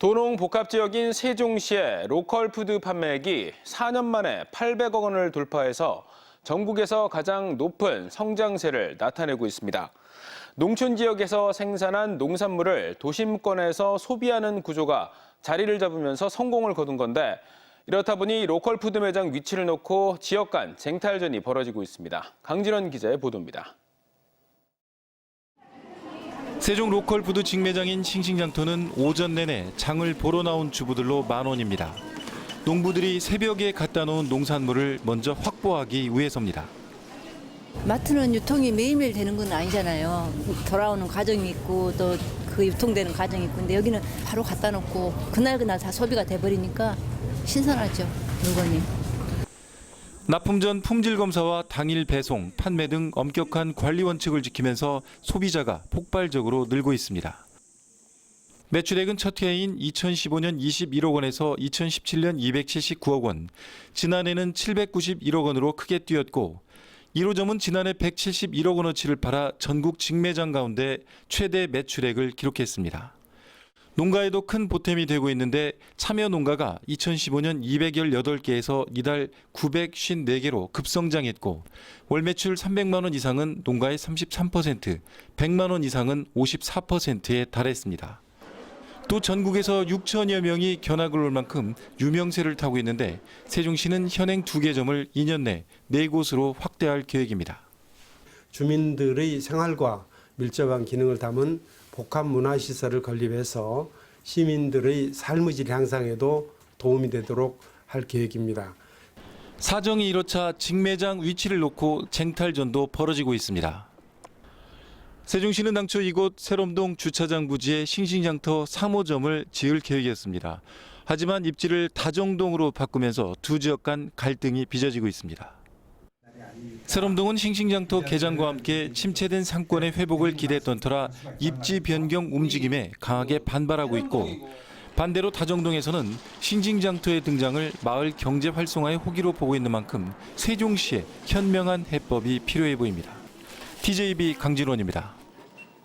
도농 복합 지역인 세종시의 로컬 푸드 판매액이 4년 만에 800억 원을 돌파해서 전국에서 가장 높은 성장세를 나타내고 있습니다. 농촌 지역에서 생산한 농산물을 도심권에서 소비하는 구조가 자리를 잡으면서 성공을 거둔 건데 이렇다 보니 로컬 푸드 매장 위치를 놓고 지역 간 쟁탈전이 벌어지고 있습니다. 강진원 기자의 보도입니다. 세종 로컬 푸드 직매장인 싱싱장터는 오전 내내 장을 보러 나온 주부들로 만원입니다. 농부들이 새벽에 갖다 놓은 농산물을 먼저 확보하기 위해서입니다. 마트는 유통이 매일매일 되는 건 아니잖아요. 돌아오는 과정이 있고 또 그 유통되는 과정이 있고 근데 여기는 바로 갖다 놓고 그날 그날 다 소비가 돼버리니까 신선하죠 물건이. 납품 전 품질 검사와 당일 배송, 판매 등 엄격한 관리 원칙을 지키면서 소비자가 폭발적으로 늘고 있습니다. 매출액은 첫 해인 2015년 21억 원에서 2017년 279억 원, 지난해는 791억 원으로 크게 뛰었고 1호점은 지난해 171억 원어치를 팔아 전국 직매장 가운데 최대 매출액을 기록했습니다. 농가에도 큰 보탬이 되고 있는데 참여 농가가 2015년 218개에서 이달 954개로 급성장했고 월 매출 300만 원 이상은 농가의 33%, 100만 원 이상은 54%에 달했습니다. 또 전국에서 6천여 명이 견학을 올 만큼 유명세를 타고 있는데 세종시는 현행 두 개 점을 2년 내 네 곳으로 확대할 계획입니다. 주민들의 생활과 밀접한 기능을 담은 복합 문화시설을 건립해서 시민들의 삶의 질 향상에도 도움이 되도록 할 계획입니다. 사정이 이렇자 직매장 위치를 놓고 쟁탈전도 벌어지고 있습니다. 세종시는 당초 이곳 세롬동 주차장 부지에 싱싱장터 3호점을 지을 계획이었습니다. 하지만 입지를 다정동으로 바꾸면서 두 지역 간 갈등이 빚어지고 있습니다. 세롬동은 싱싱장터 개장과 함께 침체된 상권의 회복을 기대했던 터라 입지 변경 움직임에 강하게 반발하고 있고 반대로 다정동에서는 싱싱장터의 등장을 마을 경제 활성화의 호기로 보고 있는 만큼 세종시에 현명한 해법이 필요해 보입니다. TJB 강진원입니다.